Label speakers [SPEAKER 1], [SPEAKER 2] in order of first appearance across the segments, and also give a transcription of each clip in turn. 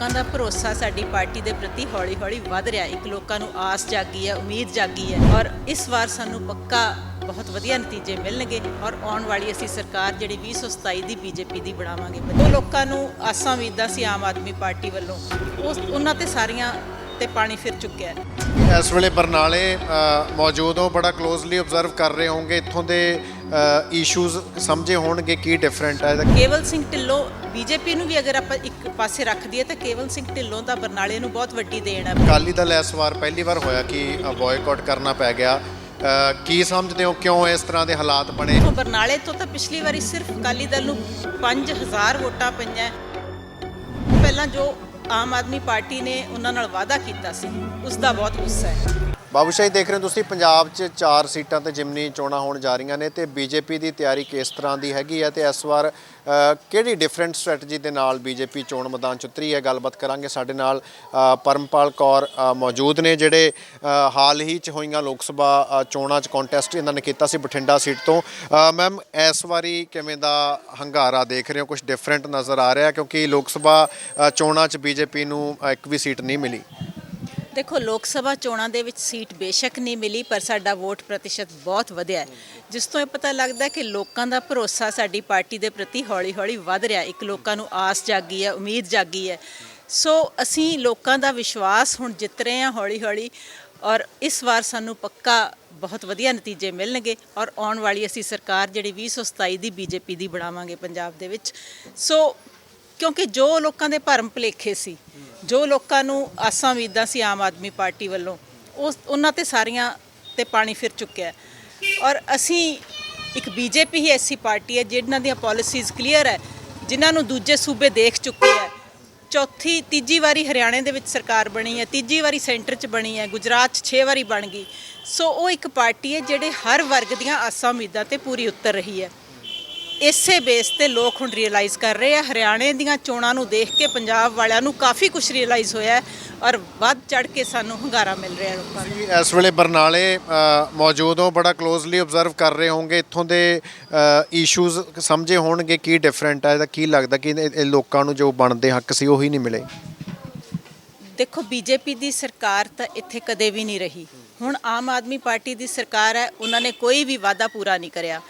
[SPEAKER 1] ਲੋਕਾਂ ਦਾ ਭਰੋਸਾ ਸਾਡੀ ਪਾਰਟੀ ਦੇ ਪ੍ਰਤੀ ਹੌਲੀ-ਹੌਲੀ ਵੱਧ ਰਿਹਾ ਇੱਕ ਲੋਕਾਂ ਨੂੰ ਆਸ ਜਾਗੀ ਹੈ, ਉਮੀਦ ਜਾਗੀ ਹੈ ਔਰ ਇਸ ਵਾਰ ਸਾਨੂੰ ਪੱਕਾ ਬਹੁਤ ਵਧੀਆ ਨਤੀਜੇ ਮਿਲਣਗੇ ਔਰ ਆਉਣ ਵਾਲੀ ਅਸੀਂ ਸਰਕਾਰ ਜਿਹੜੀ 2027 ਦੀ ਬੀਜੇਪੀ ਦੀ ਬਣਾਵਾਂਗੇ। ਉਹ ਲੋਕਾਂ ਨੂੰ ਆਸਾਂ ਉਮੀਦਾਂ ਸੀ ਆਮ ਆਦਮੀ ਪਾਰਟੀ ਵੱਲੋਂ। ਉਸ, ਉਹਨਾਂ ਤੇ ਸਾਰੀਆਂ ਤੇ ਪਾਣੀ ਫਿਰ ਚੁੱਕਿਆ ਹੈ।
[SPEAKER 2] ਇਸ ਵੇਲੇ ਬਰਨਾਲੇ ਮੌਜੂਦ ਹੋ, ਬੜਾ ਕਲੋਜ਼ਲੀ ਆਬਜ਼ਰਵ ਕਰ ਰਹੇ ਹੋਵੋਗੇ ਇੱਥੋਂ ਦੇ ਇਸ਼ੂਜ਼ ਸਮਝੇ ਹੋਣਗੇ ਕੀ ਡਿਫਰੈਂਟ ਹੈ
[SPEAKER 1] ਕੇਵਲ ਸਿੰਘ ਢਿੱਲੋਂ ਬੀਜੇਪੀ ਨੂੰ ਵੀ ਅਗਰ ਆਪਾਂ ਇੱਕ ਪਾਸੇ ਰੱਖ ਦਈਏ ਤਾਂ ਕੇਵਲ ਸਿੰਘ ਢਿੱਲੋਂ ਦਾ ਬਰਨਾਲੇ ਨੂੰ ਬਹੁਤ ਵੱਡੀ ਦੇਣ ਹੈ
[SPEAKER 2] ਅਕਾਲੀ ਦਲ ਇਸ ਵਾਰ ਪਹਿਲੀ ਵਾਰ ਹੋਇਆ ਕਿ ਬੋਇਕਾਟ ਕਰਨਾ ਪੈ ਗਿਆ। ਕੀ ਸਮਝਦੇ ਹੋ ਕਿਉਂ ਇਸ ਤਰ੍ਹਾਂ ਦੇ ਹਾਲਾਤ ਬਣੇ?
[SPEAKER 1] ਬਰਨਾਲੇ ਤੋਂ ਤਾਂ ਪਿਛਲੀ ਵਾਰੀ ਸਿਰਫ ਅਕਾਲੀ ਦਲ ਨੂੰ 5000 ਵੋਟਾਂ ਪਈਆਂ। ਪਹਿਲਾਂ ਜੋ ਆਮ ਆਦਮੀ ਪਾਰਟੀ ਨੇ ਉਹਨਾਂ ਨਾਲ ਵਾਅਦਾ ਕੀਤਾ ਸੀ ਉਸ ਦਾ ਬਹੁਤ ਗੁੱਸਾ ਹੈ।
[SPEAKER 2] ਬਾਬੂਸ਼ਾਹੀ ਦੇਖ ਰਹੇ ਹੋ ਤੁਸੀਂ ਪੰਜਾਬ 'ਚ ਚਾਰ ਸੀਟਾਂ ਤੇ ਜਿਮਨੀ ਚੋਣਾਂ ਹੋਣ ਜਾ ਰਹੀਆਂ ਨੇ ਤੇ ਬੀਜੇਪੀ ਦੀ ਤਿਆਰੀ ਕਿਸ ਤਰ੍ਹਾਂ ਦੀ ਹੈਗੀ ਹੈ ਤੇ ਇਸ ਵਾਰ ਅ, ਕਿਹੜੀ ਡਿਫਰੈਂਟ ਸਟ੍ਰੈਟਜੀ ਦੇ ਨਾਲ ਬੀਜੇਪੀ ਚੋਣ ਮੈਦਾਨ 'ਚ ਉਤਰੀ ਹੈ? ਗੱਲਬਾਤ ਕਰਾਂਗੇ। ਸਾਡੇ ਨਾਲ ਅ, ਪਰਮਪਾਲ ਕੌਰ ਅ, ਮੌਜੂਦ ਨੇ ਜਿਹੜੇ ਅ, ਹਾਲ ਹੀ 'ਚ ਹੋਈਆਂ ਲੋਕ ਸਭਾ ਅ, ਚੋਣਾਂ 'ਚ ਕੰਟੈਸਟ ਇਹਨਾਂ ਨੇ ਕੀਤਾ ਸੀ ਬਠਿੰਡਾ ਸੀਟ ਤੋਂ। ਮੈਮ ਇਸ ਵਾਰੀ ਕਿਵੇਂ ਦਾ ਹੰਗਾਰਾ ਦੇਖ ਰਹੇ ਹੋ? ਕੁਝ ਡਿਫਰੈਂਟ ਨਜ਼ਰ ਆ ਰਿਹਾ ਕਿਉਂਕਿ ਲੋਕ ਸਭਾ ਅ, ਚੋਣਾਂ 'ਚ ਬੀਜੇਪੀ ਨੂੰ ਅ, ਇੱਕ ਵੀ ਸੀਟ ਨਹੀਂ ਮਿਲੀ।
[SPEAKER 1] ਦੇਖੋ, ਲੋਕ ਸਭਾ ਚੋਣਾਂ ਦੇ ਵਿੱਚ ਸੀਟ ਬੇਸ਼ੱਕ ਨਹੀਂ ਮਿਲੀ, ਪਰ ਸਾਡਾ ਵੋਟ ਪ੍ਰਤੀਸ਼ਤ ਬਹੁਤ ਵਧਿਆ ਹੈ। ਜਿਸ ਤੋਂ ਇਹ ਪਤਾ ਲੱਗਦਾ ਹੈ ਕਿ ਲੋਕਾਂ ਦਾ ਭਰੋਸਾ ਸਾਡੀ ਪਾਰਟੀ ਦੇ ਪ੍ਰਤੀ ਹੌਲੀ-ਹੌਲੀ ਵੱਧ ਰਿਹਾ ਇੱਕ ਲੋਕਾਂ ਨੂੰ ਆਸ ਜਾਗੀ ਹੈ, ਉਮੀਦ ਜਾਗੀ ਹੈ। ਸੋ ਅਸੀਂ ਲੋਕਾਂ ਦਾ ਵਿਸ਼ਵਾਸ ਹੁਣ ਜਿੱਤ ਰਹੇ ਹਾਂ ਹੌਲੀ-ਹੌਲੀ ਔਰ ਇਸ ਵਾਰ ਸਾਨੂੰ ਪੱਕਾ ਬਹੁਤ ਵਧੀਆ ਨਤੀਜੇ ਮਿਲਣਗੇ ਔਰ ਆਉਣ ਵਾਲੀ ਅਸੀਂ ਸਰਕਾਰ ਜਿਹੜੀ 2027 ਦੀ ਬੀਜੇਪੀ ਦੀ ਬਣਾਵਾਂਗੇ ਪੰਜਾਬ ਦੇ ਵਿੱਚ। ਸੋ ਕਿਉਂਕਿ ਜੋ ਲੋਕਾਂ ਦੇ ਭਰਮ ਭੁਲੇਖੇ ਸੀ ਜੋ ਲੋਕਾਂ ਨੂੰ ਆਸਾਂ ਉਮੀਦਾਂ ਸੀ ਆਮ ਆਦਮੀ ਪਾਰਟੀ ਵੱਲੋਂ, ਉਸ ਉਹਨਾਂ ਤੇ ਸਾਰੀਆਂ ਤੇ ਪਾਣੀ ਫਿਰ ਚੁੱਕਿਆ ਔਰ ਅਸੀਂ ਇੱਕ ਬੀਜੇਪੀ ਹੀ ਐਸੀ ਪਾਰਟੀ ਹੈ ਜਿਹਨਾਂ ਦੀਆਂ ਪਾਲਿਸੀਜ਼ ਕਲੀਅਰ ਹੈ, ਜਿਨ੍ਹਾਂ ਨੂੰ ਦੂਜੇ ਸੂਬੇ ਦੇਖ ਚੁੱਕੇ ਹੈ। ਚੌਥੀ, ਤੀਜੀ ਵਾਰੀ ਹਰਿਆਣੇ ਦੇ ਵਿੱਚ ਸਰਕਾਰ ਬਣੀ ਹੈ, ਤੀਜੀ ਵਾਰੀ ਸੈਂਟਰ 'ਚ ਬਣੀ ਹੈ, ਗੁਜਰਾਤ 'ਚ 6 ਵਾਰੀ ਬਣ ਗਈ। ਸੋ ਉਹ ਇੱਕ ਪਾਰਟੀ ਹੈ ਜਿਹੜੇ ਹਰ ਵਰਗ ਦੀਆਂ ਆਸਾਂ ਉਮੀਦਾਂ ਤੇ ਪੂਰੀ ਉਤਰ ਰਹੀ ਹੈ। ਇਸੇ ਬੇਸ ਤੇ ਲੋਕ ਹੁਣ ਰਿਅਲਾਈਜ਼ ਕਰ ਰਹੇ ਆ। ਹਰਿਆਣੇ ਦੀਆਂ ਚੋਣਾਂ ਨੂੰ ਦੇਖ ਕੇ ਪੰਜਾਬ ਵਾਲਿਆਂ ਨੂੰ ਕਾਫੀ ਕੁਝ ਰਿਅਲਾਈਜ਼ ਹੋਇਆ ਹੈ ਔਰ ਵੱਧ ਚੜ ਕੇ ਸਾਨੂੰ ਹੰਗਾਰਾ ਮਿਲ ਰਿਹਾ ਲੋਕਾਂ ਨੂੰ।
[SPEAKER 2] ਤੁਸੀਂ ਇਸ ਵੇਲੇ ਬਰਨਾਲੇ ਮੌਜੂਦ ਹੋ ਬੜਾ ਕਲੋਜ਼ਲੀ ਆਬਜ਼ਰਵ ਕਰ ਰਹੇ ਹੋਵੋਗੇ। ਇੱਥੋਂ ਦੇ ਇਸ਼ੂਜ਼ ਸਮਝੇ ਹੋਣਗੇ ਕੀ ਡਿਫਰੈਂਟ ਹੈ ਇਹਦਾ ਕੀ ਲੱਗਦਾ ਕਿ ਇਹ ਲੋਕਾਂ ਨੂੰ ਜੋ ਬਣਦੇ ਹੱਕ ਸੀ ਉਹੀ ਨਹੀਂ ਮਿਲੇ।
[SPEAKER 1] ਦੇਖੋ ਬੀਜੇਪੀ ਦੀ ਸਰਕਾਰ ਤਾਂ ਇੱਥੇ ਕਦੇ ਵੀ ਨਹੀਂ ਰਹੀ। ਹੁਣ ਆਮ ਆਦਮੀ ਪਾਰਟੀ ਦੀ ਸਰਕਾਰ ਹੈ ਉਹਨਾਂ ਨੇ ਕੋਈ ਵੀ ਵਾਅਦਾ ਪੂਰਾ ਨਹੀਂ ਕਰਿਆ।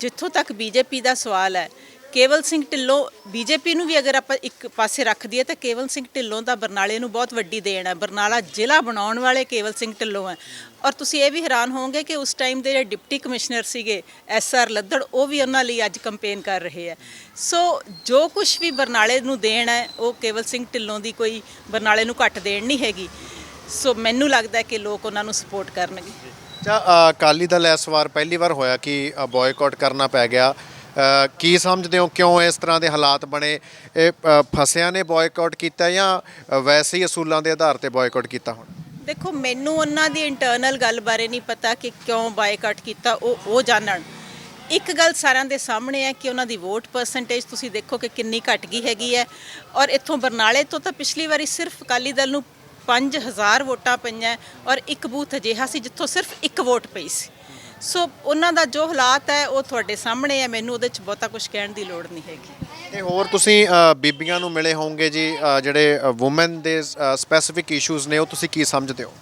[SPEAKER 1] ਜਿੱਥੋਂ ਤੱਕ ਬੀਜੇਪੀ ਦਾ ਸਵਾਲ ਹੈ, ਕੇਵਲ ਸਿੰਘ ਢਿੱਲੋਂ, ਬੀਜੇਪੀ ਨੂੰ ਵੀ ਅਗਰ ਆਪਾਂ ਇੱਕ ਪਾਸੇ ਰੱਖ ਦਈਏ ਤਾਂ ਕੇਵਲ ਸਿੰਘ ਢਿੱਲੋਂ ਦਾ ਬਰਨਾਲੇ ਨੂੰ ਬਹੁਤ ਵੱਡੀ ਦੇਣ ਹੈ। ਬਰਨਾਲਾ ਜ਼ਿਲ੍ਹਾ ਬਣਾਉਣ ਵਾਲੇ ਕੇਵਲ ਸਿੰਘ ਢਿੱਲੋਂ ਹੈ। ਔਰ ਤੁਸੀਂ ਇਹ ਵੀ ਹੈਰਾਨ ਹੋਵੋਗੇ ਕਿ ਉਸ ਟਾਈਮ ਦੇ ਜਿਹੜੇ ਡਿਪਟੀ ਕਮਿਸ਼ਨਰ ਸੀਗੇ, ਐਸ ਆਰ ਲੱਦੜ, ਉਹ ਵੀ ਉਹਨਾਂ ਲਈ ਅੱਜ ਕੰਪੇਨ ਕਰ ਰਹੇ ਹੈ। ਸੋ ਜੋ ਕੁਝ ਵੀ ਬਰਨਾਲੇ ਨੂੰ ਦੇਣ ਹੈ, ਉਹ ਕੇਵਲ ਸਿੰਘ ਢਿੱਲੋਂ ਦੀ ਕੋਈ ਬਰਨਾਲੇ ਨੂੰ ਘੱਟ ਦੇਣ ਨਹੀਂ ਹੈਗੀ। ਸੋ ਮੈਨੂੰ ਲੱਗਦਾ ਕਿ ਲੋਕ ਉਹਨਾਂ ਨੂੰ ਸਪੋਰਟ ਕਰਨਗੇ।
[SPEAKER 2] ਅੱਛਾ ਅਕਾਲੀ ਦਲ ਇਸ ਵਾਰ ਪਹਿਲੀ ਵਾਰ ਹੋਇਆ ਕਿ ਬੋਇਕਾਟ ਕਰਨਾ ਪੈ ਗਿਆ। ਕੀ ਸਮਝਦੇ ਹੋ ਕਿਉਂ ਇਸ ਤਰ੍ਹਾਂ ਦੇ ਹਾਲਾਤ ਬਣੇ? ਇਹ ਫਸਿਆਂ ਨੇ ਬੋਇਕਾਟ ਕੀਤਾ ਜਾਂ ਵੈਸੇ ਹੀ ਅਸੂਲਾਂ ਦੇ ਆਧਾਰ ਤੇ ਬੋਇਕਾਟ ਕੀਤਾ ਹੁਣ?
[SPEAKER 1] ਦੇਖੋ, ਮੈਨੂੰ ਉਹਨਾਂ ਦੀ ਇੰਟਰਨਲ ਗੱਲ ਬਾਰੇ ਨਹੀਂ ਪਤਾ ਕਿ ਕਿਉਂ ਬਾਈਕਾਟ ਕੀਤਾ, ਉਹ ਉਹ ਜਾਣਨ। ਇੱਕ ਗੱਲ ਸਾਰਿਆਂ ਦੇ ਸਾਹਮਣੇ ਹੈ ਕਿ ਉਹਨਾਂ ਦੀ ਵੋਟ ਪਰਸੈਂਟੇਜ ਤੁਸੀਂ ਦੇਖੋ ਕਿ ਕਿੰਨੀ ਘਟ ਗਈ ਹੈਗੀ ਹੈ। ਔਰ ਇੱਥੋਂ ਬਰਨਾਲੇ ਤੋਂ ਤਾਂ ਪਿਛਲੀ ਵਾਰੀ ਸਿਰਫ ਅਕਾਲੀ ਦਲ ਨੂੰ 5000 ਵੋਟਾਂ ਪਈਆਂ ਔਰ ਇੱਕ ਬੂਥ ਅਜਿਹਾ ਸੀ ਜਿੱਥੋਂ ਸਿਰਫ ਇੱਕ ਵੋਟ ਪਈ ਸੀ। ਸੋ ਉਹਨਾਂ ਦਾ ਜੋ ਹਾਲਾਤ ਹੈ ਉਹ ਤੁਹਾਡੇ ਸਾਹਮਣੇ ਹੈ। ਮੈਨੂੰ ਉਹਦੇ 'ਚ ਬਹੁਤਾ ਕੁਝ ਕਹਿਣ ਦੀ ਲੋੜ ਨਹੀਂ ਹੈਗੀ।
[SPEAKER 2] ਤੇ ਹੋਰ ਤੁਸੀਂ ਅ, ਬੀਬੀਆਂ ਨੂੰ ਮਿਲੇ ਹੋਵੋਗੇ ਜੀ ਅ, ਜਿਹੜੇ ਔਮਨ ਦੇ ਸਪੈਸੀਫਿਕ ਇਸ਼ੂਜ਼ ਨੇ ਉਹ ਤੁਸੀਂ ਕੀ ਸਮਝਦੇ ਹੋ?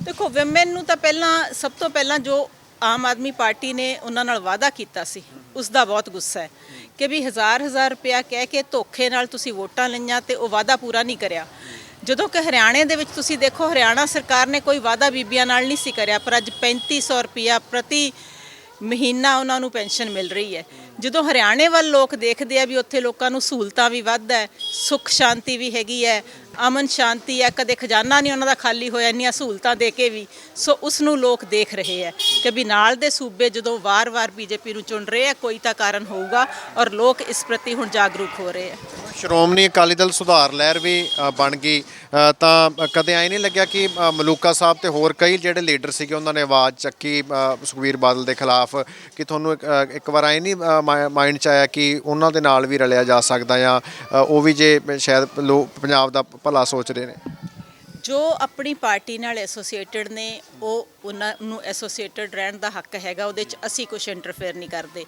[SPEAKER 1] ਦੇਖੋ ਵਿਮਨ ਨੂੰ ਤਾਂ ਪਹਿਲਾਂ ਸਭ ਤੋਂ ਪਹਿਲਾਂ ਜੋ ਆਮ ਆਦਮੀ ਪਾਰਟੀ ਨੇ ਉਹਨਾਂ ਨਾਲ ਵਾਅਦਾ ਕੀਤਾ ਸੀ ਉਸ ਦਾ ਬਹੁਤ ਗੁੱਸਾ ਹੈ ਕਿ ਵੀ ਹਜ਼ਾਰ ਹਜ਼ਾਰ ਰੁਪਇਆ ਕਹਿ ਕੇ ਧੋਖੇ ਨਾਲ ਤੁਸੀਂ ਵੋਟਾਂ ਲਈਆਂ ਤੇ ਉਹ ਵਾਅਦਾ ਪੂਰਾ ਨਹੀਂ ਕਰਿਆ। ਜਦੋਂ ਕਿ ਹਰਿਆਣੇ ਦੇ ਵਿੱਚ ਤੁਸੀਂ ਦੇਖੋ, ਹਰਿਆਣਾ ਸਰਕਾਰ ਨੇ ਕੋਈ ਵਾਅਦਾ ਬੀਬੀਆਂ ਨਾਲ ਨਹੀਂ ਸੀ ਕਰਿਆ, ਪਰ ਅੱਜ 3500 ਰੁਪਇਆ ਪ੍ਰਤੀ ਮਹੀਨਾ ਉਹਨਾਂ ਨੂੰ ਪੈਨਸ਼ਨ ਮਿਲ ਰਹੀ ਹੈ। ਜਦੋਂ ਹਰਿਆਣੇ ਵੱਲ ਲੋਕ ਦੇਖਦੇ ਆ ਵੀ ਉੱਥੇ ਲੋਕਾਂ ਨੂੰ ਸਹੂਲਤਾਂ ਵੀ ਵੱਧ ਹੈ ਸੁੱਖ ਸ਼ਾਂਤੀ ਵੀ ਹੈਗੀ ਹੈ ਅਮਨ ਸ਼ਾਂਤੀ ਹੈ ਕਦੇ ਖਜ਼ਾਨਾ ਨਹੀਂ ਉਹਨਾਂ ਦਾ ਖਾਲੀ ਹੋਇਆ ਇੰਨੀਆਂ ਸਹੂਲਤਾਂ ਦੇ ਕੇ ਵੀ। ਸੋ ਉਸ ਨੂੰ ਲੋਕ ਦੇਖ ਰਹੇ ਹੈ ਕਿ ਵੀ ਨਾਲ ਦੇ ਸੂਬੇ ਜਦੋਂ ਵਾਰ-ਵਾਰ ਬੀਜੇਪੀ ਨੂੰ ਚੁਣ ਰਹੇ ਹੈ ਕੋਈ ਤਾਂ ਕਾਰਨ ਹੋਊਗਾ ਔਰ ਲੋਕ ਇਸ ਪ੍ਰਤੀ ਹੁਣ ਜਾਗਰੂਕ ਹੋ ਰਹੇ ਹੈ।
[SPEAKER 2] ਸ਼੍ਰੋਮਣੀ ਅਕਾਲੀ ਦਲ ਸੁਧਾਰ ਲਹਿਰ ਵੀ ਬਣ ਗਈ। ਤਾਂ ਕਦੇ ਐ ਨਹੀਂ ਲੱਗਿਆ ਕਿ ਮਲੂਕਾ ਸਾਹਿਬ ਤੇ ਹੋਰ ਕਈ ਜਿਹੜੇ ਲੀਡਰ ਸੀਗੇ ਉਹਨਾਂ ਨੇ ਆਵਾਜ਼ ਚੱਕੀ ਅ, ਸੁਖਬੀਰ ਬਾਦਲ ਦੇ ਖਿਲਾਫ ਕਿ ਤੁਹਾਨੂੰ ਇੱਕ, ਵਾਰ ਐ ਨਹੀਂ ਮਾਈਂਡ ਚ ਆਇਆ ਕਿ ਉਹਨਾਂ ਦੇ ਨਾਲ ਵੀ ਰਲਿਆ ਜਾ ਸਕਦਾ ਜਾਂ ਉਹ ਵੀ ਜੇ ਸ਼ਾਇਦ ਲੋ ਪੰਜਾਬ ਦਾ ਭਲਾ ਸੋਚ ਰਹੇ ਨੇ।
[SPEAKER 1] ਜੋ ਆਪਣੀ ਪਾਰਟੀ ਨਾਲ ਐਸੋਸੀਏਟਡ ਨੇ, ਉਹ ਉਹਨਾਂ ਨੂੰ ਐਸੋਸੀਏਟਡ ਰਹਿਣ ਦਾ ਹੱਕ ਹੈਗਾ, ਉਹਦੇ 'ਚ ਅਸੀਂ ਕੁਝ ਇੰਟਰਫੇਅਰ ਨਹੀਂ ਕਰਦੇ।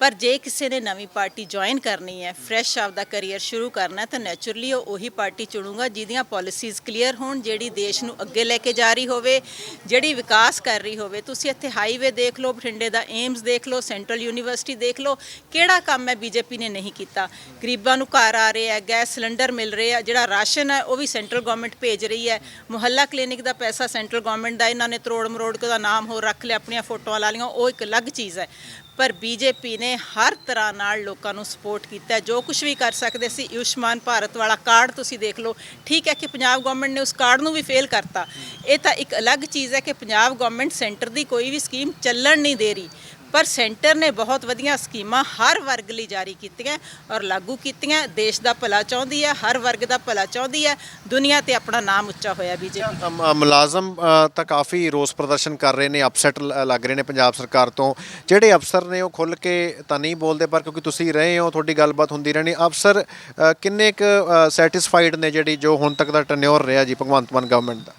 [SPEAKER 1] ਪਰ ਜੇ ਕਿਸੇ ਨੇ ਨਵੀਂ ਪਾਰਟੀ ਜੁਆਇਨ ਕਰਨੀ ਹੈ ਫਰੈਸ਼ ਆਪਦਾ ਕੈਰੀਅਰ ਸ਼ੁਰੂ ਕਰਨਾ ਤਾਂ ਨੇਚਰਲੀ ਉਹ ਉਹੀ ਪਾਰਟੀ ਚੁਣੂਗਾ ਜਿਹਦੀਆਂ ਪਾਲਿਸੀਜ਼ ਕਲੀਅਰ ਹੋਣ, ਜਿਹੜੀ ਦੇਸ਼ ਨੂੰ ਅੱਗੇ ਲੈ ਕੇ ਜਾ ਰਹੀ ਹੋਵੇ, ਜਿਹੜੀ ਵਿਕਾਸ ਕਰ ਰਹੀ ਹੋਵੇ। ਤੁਸੀਂ ਇੱਥੇ ਹਾਈਵੇ ਦੇਖ ਲਓ, ਬਠਿੰਡੇ ਦਾ ਏਮਸ ਦੇਖ ਲਓ ਸੈਂਟਰਲ ਯੂਨੀਵਰਸਿਟੀ ਦੇਖ ਲਓ, ਕਿਹੜਾ ਕੰਮ ਹੈ ਬੀਜੇਪੀ ਨੇ ਨਹੀਂ ਕੀਤਾ? ਗਰੀਬਾਂ ਨੂੰ ਘਰ ਆ ਰਹੇ ਹੈ ਗੈਸ ਸਿਲੰਡਰ ਮਿਲ ਰਹੇ ਆ ਜਿਹੜਾ ਰਾਸ਼ਨ ਹੈ, ਉਹ ਵੀ ਸੈਂਟਰਲ ਗਵਰਨਮੈਂਟ ਭੇਜ ਰਹੀ ਹੈ। ਮੁਹੱਲਾ ਕਲੀਨਿਕ ਦਾ ਪੈਸਾ ਸੈਂਟਰਲ ਗਵਰਨਮੈਂਟ ਦਾ, ਇਹਨਾਂ ਨੇ ਤਰੋੜ ਮਰੋੜ ਕੇ ਦਾ ਨਾਮ ਹੋਰ ਰੱਖ ਲਿਆ, ਆਪਣੀਆਂ ਫੋਟੋਆਂ ਲਾ ਲਈਆਂ, ਉਹ ਇੱਕ ਅਲੱਗ ਚੀਜ਼ ਹੈ। ਪਰ ਬੀਜੇਪੀ ਨੇ ਹਰ ਤਰ੍ਹਾਂ ਨਾਲ ਲੋਕਾਂ ਨੂੰ ਸਪੋਰਟ ਕੀਤਾ ਜੋ ਕੁਝ ਵੀ ਕਰ ਸਕਦੇ ਸੀ, ਆਯੁਸ਼ਮਾਨ ਭਾਰਤ ਵਾਲਾ ਕਾਰਡ ਤੁਸੀਂ ਦੇਖ ਲਓ। ਠੀਕ ਹੈ ਕਿ ਪੰਜਾਬ ਗਵਰਨਮੈਂਟ ਨੇ ਉਸ ਕਾਰਡ ਨੂੰ ਵੀ ਫੇਲ ਕਰਤਾ। ਇਹ ਤਾਂ ਇੱਕ ਅਲੱਗ ਚੀਜ਼ ਹੈ ਕਿ ਪੰਜਾਬ ਗਵਰਨਮੈਂਟ ਸੈਂਟਰ ਦੀ ਕੋਈ ਵੀ ਸਕੀਮ ਚੱਲਣ ਨਹੀਂ ਦੇ ਰਹੀ। ਪਰ ਸੈਂਟਰ ਨੇ ਬਹੁਤ ਵਧੀਆ ਸਕੀਮਾਂ ਹਰ ਵਰਗ ਲਈ ਜਾਰੀ ਕੀਤੀਆਂ ਔਰ ਲਾਗੂ ਕੀਤੀਆਂ। ਦੇਸ਼ ਦਾ ਭਲਾ ਚਾਹੁੰਦੀ ਹੈ ਹਰ ਵਰਗ ਦਾ ਭਲਾ ਚਾਹੁੰਦੀ ਹੈ। ਦੁਨੀਆ ਤੇ ਆਪਣਾ ਨਾਮ ਉੱਚਾ ਹੋਇਆ ਬੀਜੇਪੀ
[SPEAKER 2] ਅਮ, ਮੁਲਾਜ਼ਮ ਅ, ਤਾਂ ਕਾਫੀ ਰੋਸ ਪ੍ਰਦਰਸ਼ਨ ਕਰ ਰਹੇ ਨੇ ਅਪਸੈਟ ਲੱਗ ਰਹੇ ਨੇ ਪੰਜਾਬ ਸਰਕਾਰ ਤੋਂ। ਜਿਹੜੇ ਅਫਸਰ ਨੇ ਉਹ ਖੁੱਲ ਕੇ ਤਾਂ ਨਹੀਂ ਬੋਲਦੇ ਪਰ ਕਿਉਂਕਿ ਤੁਸੀਂ ਰਹੇ ਹੋ ਤੁਹਾਡੀ ਗੱਲਬਾਤ ਹੁੰਦੀ ਰਹਿਣੀ। ਅਫਸਰ ਅ, ਕਿੰਨੇ ਕੁ ਸੈਟੀਸਫਾਈਡ ਨੇ ਜਿਹੜੀ ਜੋ ਹੁਣ ਤੱਕ ਦਾ ਟੈਨਿਓਰ ਰਿਹਾ ਜੀ ਭਗਵੰਤ ਮਾਨ ਗਵਰਨਮੈਂਟ ਦਾ?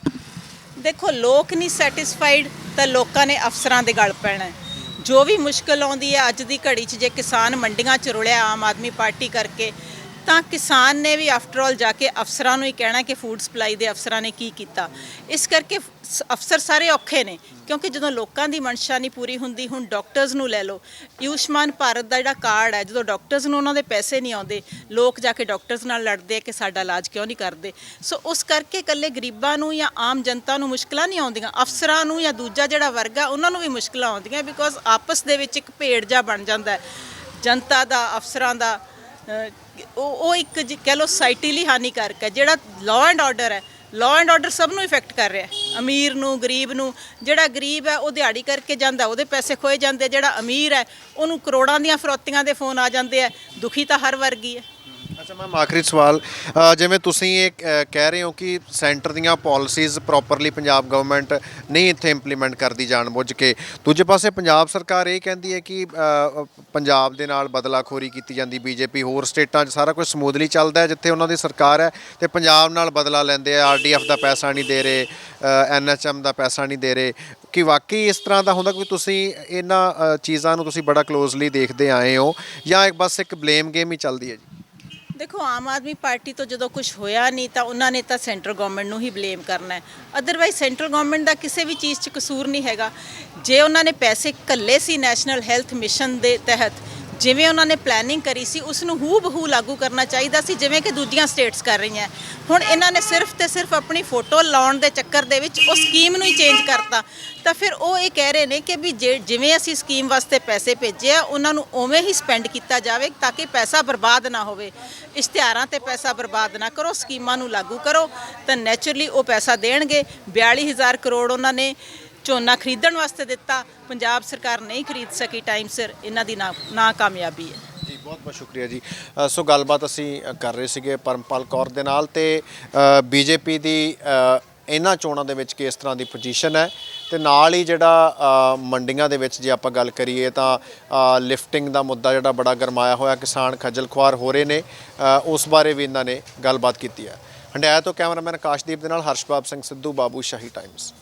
[SPEAKER 1] ਦੇਖੋ ਲੋਕ ਨਹੀਂ ਸੈਟੀਸਫਾਈਡ ਤਾਂ ਲੋਕਾਂ ਨੇ ਅਫਸਰਾਂ ਦੇ ਗਲ ਪੈਣਾ ਹੈ। ਜੋ ਵੀ ਮੁਸ਼ਕਲ ਆਉਂਦੀ ਹੈ, ਅੱਜ ਦੀ ਘੜੀ 'ਚ ਜੇ ਕਿਸਾਨ ਮੰਡੀਆਂ 'ਚ ਰੁਲਿਆ, ਆਮ ਆਦਮੀ ਪਾਰਟੀ ਕਰਕੇ ਤਾਂ ਕਿਸਾਨ ਨੇ ਵੀ ਆਫਟਰ ਆਲ ਜਾ ਕੇ ਅਫਸਰਾਂ ਨੂੰ ਹੀ ਕਹਿਣਾ ਕਿ ਫੂਡ ਸਪਲਾਈ ਦੇ ਅਫਸਰਾਂ ਨੇ ਕੀ ਕੀਤਾ। ਇਸ ਕਰਕੇ ਸ- ਅਫਸਰ ਸਾਰੇ ਔਖੇ ਨੇ ਕਿਉਂਕਿ ਜਦੋਂ ਲੋਕਾਂ ਦੀ ਮਨਸ਼ਾ ਨਹੀਂ ਪੂਰੀ ਹੁੰਦੀ ਹੁਣ ਡਾਕਟਰਸ ਨੂੰ ਲੈ ਲਓ। ਆਯੁਸ਼ਮਾਨ ਭਾਰਤ ਦਾ ਜਿਹੜਾ ਕਾਰਡ ਹੈ ਜਦੋਂ ਡਾਕਟਰਸ ਨੂੰ ਉਹਨਾਂ ਦੇ ਪੈਸੇ ਨਹੀਂ ਆਉਂਦੇ ਲੋਕ ਜਾ ਕੇ ਡਾਕਟਰਸ ਨਾਲ ਲੜਦੇ ਆ ਕਿ ਸਾਡਾ ਇਲਾਜ ਕਿਉਂ ਨਹੀਂ ਕਰਦੇ। ਸੋ ਉਸ ਕਰਕੇ ਇਕੱਲੇ ਗਰੀਬਾਂ ਨੂੰ ਜਾਂ ਆਮ ਜਨਤਾ ਨੂੰ ਮੁਸ਼ਕਲਾਂ ਨਹੀਂ ਆਉਂਦੀਆਂ ਅਫਸਰਾਂ ਨੂੰ ਜਾਂ ਦੂਜਾ ਜਿਹੜਾ ਵਰਗ ਆ ਉਹਨਾਂ ਨੂੰ ਵੀ ਮੁਸ਼ਕਲਾਂ ਆਉਂਦੀਆਂ ਬਿਕੋਜ਼ ਆਪਸ ਦੇ ਵਿੱਚ ਇੱਕ ਭੇੜ ਜਾ ਬਣ ਜਾਂਦਾ ਹੈ। ਜਨਤਾ ਦਾ ਅਫਸਰਾਂ ਦਾ ਅਹ, ਉਹ ਉਹ ਇੱਕ ਜੀ ਕਹਿ ਲਓ ਸਾਈਟੀ ਲਈ ਹਾਨੀਕਾਰਕ ਹੈ, ਜਿਹੜਾ ਲਾਅ ਐਂਡ ਆਰਡਰ ਹੈ। ਲਾਅ ਐਂਡ ਆਰਡਰ ਸਭ ਨੂੰ ਇਫੈਕਟ ਕਰ ਰਿਹਾ ਹੈ। ਅਮੀਰ ਨੂੰ, ਗਰੀਬ ਨੂੰ, ਜਿਹੜਾ ਗਰੀਬ ਹੈ, ਉਹ ਦਿਹਾੜੀ ਕਰਕੇ ਜਾਂਦਾ, ਉਹਦੇ ਪੈਸੇ ਖੋਏ ਜਾਂਦੇ ਜਿਹੜਾ ਅਮੀਰ ਹੈ, ਉਹਨੂੰ ਕਰੋੜਾਂ ਦੀਆਂ ਫਰੋਤੀਆਂ ਦੇ ਫੋਨ ਆ ਜਾਂਦੇ ਆ। ਦੁਖੀ ਤਾਂ ਹਰ ਵਰਗੀ ਹੈ।
[SPEAKER 2] ਅੱਛਾ ਮੈਮ ਆਖਰੀ ਸਵਾਲ। ਅ, ਜਿਵੇਂ ਤੁਸੀਂ ਇਹ ਅ, ਕਹਿ ਰਹੇ ਹੋ ਕਿ ਸੈਂਟਰ ਦੀਆਂ ਪਾਲਿਸੀਜ਼ ਪ੍ਰੋਪਰਲੀ ਪੰਜਾਬ ਗਵਰਨਮੈਂਟ ਨਹੀਂ ਇੱਥੇ ਇੰਪਲੀਮੈਂਟ ਕਰਦੀ ਜਾਣਬੁੱਝ ਕੇ। ਦੂਜੇ ਪਾਸੇ ਪੰਜਾਬ ਸਰਕਾਰ ਇਹ ਕਹਿੰਦੀ ਹੈ ਕਿ ਅ, ਪੰਜਾਬ ਦੇ ਨਾਲ ਬਦਲਾਖੋਰੀ ਕੀਤੀ ਜਾਂਦੀ ਬੀਜੇਪੀ ਹੋਰ ਸਟੇਟਾਂ 'ਚ ਸਾਰਾ ਕੁਝ ਸਮੂਥਲੀ ਚੱਲਦਾ ਹੈ ਜਿੱਥੇ ਉਹਨਾਂ ਦੀ ਸਰਕਾਰ ਹੈ ਤੇ ਪੰਜਾਬ ਨਾਲ ਬਦਲਾ ਲੈਂਦੇ ਆ ਆਰਡੀਐਫ ਦਾ ਪੈਸਾ ਨਹੀਂ ਦੇ ਰਹੇ ਐਨਐਚਐਮ ਦਾ ਪੈਸਾ ਨਹੀਂ ਦੇ ਰਹੇ। ਕਿ ਵਾਕਈ ਇਸ ਤਰ੍ਹਾਂ ਦਾ ਹੁੰਦਾ ਕਿ ਤੁਸੀਂ ਇਹਨਾਂ ਅ, ਚੀਜ਼ਾਂ ਨੂੰ ਤੁਸੀਂ ਬੜਾ ਕਲੋਜ਼ਲੀ ਦੇਖਦੇ ਆਏ ਹੋ ਜਾਂ ਇੱਕ ਬਸ ਇੱਕ ਬਲੇਮ ਗੇਮ ਹੀ ਚੱਲਦੀ ਹੈ ਜੀ?
[SPEAKER 1] ਦੇਖੋ, ਆਮ ਆਦਮੀ ਪਾਰਟੀ ਤੋਂ ਜਦੋਂ ਕੁਝ ਹੋਇਆ ਨਹੀਂ ਤਾਂ ਉਹਨਾਂ ਨੇ ਤਾਂ ਸੈਂਟਰ ਗਵਰਨਮੈਂਟ ਨੂੰ ਹੀ ਬਲੇਮ ਕਰਨਾ ਹੈ। ਅਦਰਵਾਈਜ਼ ਸੈਂਟਰ ਗਵਰਨਮੈਂਟ ਦਾ ਕਿਸੇ ਵੀ ਚੀਜ਼ 'ਚ ਕਸੂਰ ਨਹੀਂ ਹੈਗਾ। ਜੇ ਉਹਨਾਂ ਨੇ ਪੈਸੇ ਕੱਲੇ ਸੀ ਨੈਸ਼ਨਲ ਹੈਲਥ ਮਿਸ਼ਨ ਦੇ ਤਹਿਤ ਜਿਵੇਂ ਉਹਨਾਂ ਨੇ ਪਲੈਨਿੰਗ ਕਰੀ ਸੀ ਉਸ ਨੂੰ ਹੂ ਬਹੂ ਲਾਗੂ ਕਰਨਾ ਚਾਹੀਦਾ ਸੀ, ਜਿਵੇਂ ਕਿ ਦੂਜੀਆਂ ਸਟੇਟਸ ਕਰ ਰਹੀਆਂ। ਹੁਣ ਇਹਨਾਂ ਨੇ ਸਿਰਫ ਤੇ ਸਿਰਫ ਆਪਣੀ ਫੋਟੋ ਲਾਉਣ ਦੇ ਚੱਕਰ ਦੇ ਵਿੱਚ ਉਹ ਸਕੀਮ ਨੂੰ ਹੀ ਚੇਂਜ ਕਰਤਾ। ਤਾਂ ਫਿਰ ਉਹ ਇਹ ਕਹਿ ਰਹੇ ਨੇ ਕਿ ਵੀ ਜੇ- ਜਿਵੇਂ ਅਸੀਂ ਸਕੀਮ ਵਾਸਤੇ ਪੈਸੇ ਭੇਜੇ ਆ, ਉਹਨਾਂ ਨੂੰ ਉਵੇਂ ਹੀ ਸਪੈਂਡ ਕੀਤਾ ਜਾਵੇ ਤਾਂ ਕਿ ਪੈਸਾ ਬਰਬਾਦ ਨਾ ਹੋਵੇ। ਇਸ਼ਤਿਹਾਰਾਂ ਤੇ ਪੈਸਾ ਬਰਬਾਦ ਨਾ ਕਰੋ, ਸਕੀਮਾਂ ਨੂੰ ਲਾਗੂ ਕਰੋ ਤਾਂ ਨੇਚਰਲੀ ਉਹ ਪੈਸਾ ਦੇਣਗੇ। 42000 ਕਰੋੜ ਉਹਨਾਂ ਨੇ ਝੋਨਾ ਖਰੀਦਣ ਵਾਸਤੇ ਦਿੱਤਾ, ਪੰਜਾਬ ਸਰਕਾਰ ਨਹੀਂ ਖਰੀਦ ਸਕੀ ਟਾਈਮ ਸਿਰ, ਇਹਨਾਂ ਦੀ ਨਾ ਕਾਮਯਾਬੀ ਹੈ।
[SPEAKER 2] ਜੀ, ਬਹੁਤ ਬਹੁਤ ਸ਼ੁਕਰੀਆ ਜੀ। ਸੋ ਗੱਲਬਾਤ ਅਸੀਂ ਕਰ ਰਹੇ ਸੀਗੇ ਪਰਮਪਾਲ ਕੌਰ ਦੇ ਨਾਲ ਤੇ ਬੀਜੇਪੀ ਦੀ ਇਹਨਾਂ ਚੋਣਾਂ ਦੇ ਵਿੱਚ ਕਿਸ ਤਰ੍ਹਾਂ ਦੀ ਪੋਜੀਸ਼ਨ ਹੈ ਤੇ ਨਾਲ ਹੀ ਜਿਹੜਾ ਮੰਡੀਆਂ ਦੇ ਵਿੱਚ ਜੇ ਆਪਾਂ ਗੱਲ ਕਰੀਏ ਤਾਂ ਲਿਫਟਿੰਗ ਦਾ ਮੁੱਦਾ ਜਿਹੜਾ ਬੜਾ ਗਰਮਾਇਆ ਹੋਇਆ, ਕਿਸਾਨ ਖੱਜਲ ਖੁਆਰ ਹੋ ਰਹੇ ਨੇ ਉਸ ਬਾਰੇ ਵੀ ਇਹਨਾਂ ਨੇ ਗੱਲਬਾਤ ਕੀਤੀ ਹੈ। ਹੰਡਿਆਇਆ ਤੋਂ ਕੈਮਰਾਮੈਨ ਆਕਾਸ਼ਦੀਪ ਦੇ ਨਾਲ ਹਰਸ਼ਬਾਬ ਸਿੰਘ ਸਿੱਧੂ, ਬਾਬੂ ਸ਼ਾਹੀ ਟਾਈਮਸ